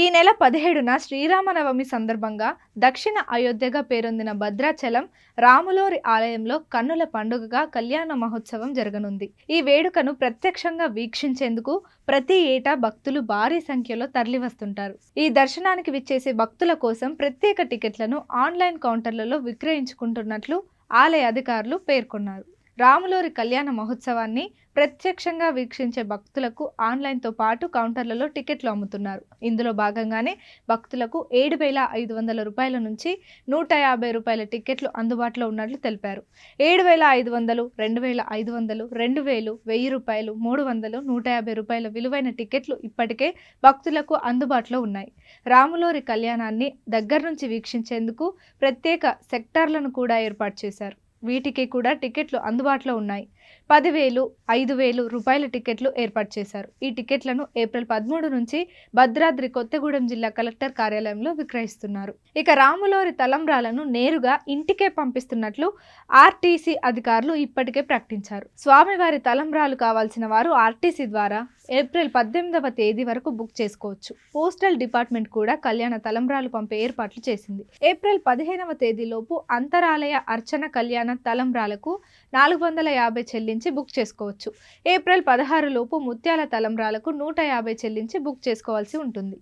ఈ నెల పదిహేడున శ్రీరామనవమి సందర్భంగా దక్షిణ అయోధ్యగా పేరొందిన భద్రాచలం రాములోరి ఆలయంలో కన్నుల పండుగగా కళ్యాణ మహోత్సవం జరగనుంది. ఈ వేడుకను ప్రత్యక్షంగా వీక్షించేందుకు ప్రతి ఏటా భక్తులు భారీ సంఖ్యలో తరలివస్తుంటారు. ఈ దర్శనానికి విచ్చేసే భక్తుల కోసం ప్రత్యేక టికెట్లను ఆన్లైన్ కౌంటర్లలో విక్రయించుకుంటున్నట్లు ఆలయ అధికారులు పేర్కొన్నారు. రాములోరి కళ్యాణ మహోత్సవాన్ని ప్రత్యక్షంగా వీక్షించే భక్తులకు ఆన్లైన్తో పాటు కౌంటర్లలో టికెట్లు అమ్ముతున్నారు. ఇందులో భాగంగానే భక్తులకు ఏడు వేల ఐదు వందల రూపాయల నుంచి నూట యాభై రూపాయల టికెట్లు అందుబాటులో ఉన్నట్లు తెలిపారు. ఏడు వేల ఐదు వందలు రెండు వేల ఐదు వందలు రెండు వేలు వెయ్యి రూపాయలు మూడు వందలు నూట యాభై రూపాయల విలువైన టికెట్లు ఇప్పటికే భక్తులకు అందుబాటులో ఉన్నాయి. రాములోరి కళ్యాణాన్ని దగ్గర నుంచి వీక్షించేందుకు ప్రత్యేక సెక్టార్లను కూడా ఏర్పాటు చేశారు. వీటికి కూడా టికెట్లు అందుబాటులో ఉన్నాయి. పదివేలు ఐదు వేలు రూపాయల టికెట్లు ఏర్పాటు చేశారు. ఈ టికెట్లను ఏప్రిల్ పదమూడు నుంచి భద్రాద్రి కొత్తగూడెం జిల్లా కలెక్టర్ కార్యాలయంలో విక్రయిస్తున్నారు. ఇక రాములోరి తలంబ్రాలను నేరుగా ఇంటికే పంపిస్తున్నట్లు ఆర్టీసీ అధికారులు ఇప్పటికే ప్రకటించారు. స్వామివారి తలంబ్రాలు కావాల్సిన వారు ఆర్టీసీ ద్వారా ఏప్రిల్ పద్దెనిమిదవ తేదీ వరకు బుక్ చేసుకోవచ్చు. పోస్టల్ డిపార్ట్మెంట్ కూడా కళ్యాణ తలంబ్రాలు పంపే ఏర్పాట్లు చేసింది. ఏప్రిల్ పదిహేనవ తేదీలోపు అంతరాలయ అర్చన కళ్యాణ తలంబ్రాలకు నాలుగు వందల యాభై చెల్లించి బుక్ చేసుకోవచ్చు. ఏప్రిల్ పదహారు లోపు ముత్యాల తలంబ్రాలకు నూట యాభై చెల్లించి బుక్ చేసుకోవాల్సి ఉంటుంది.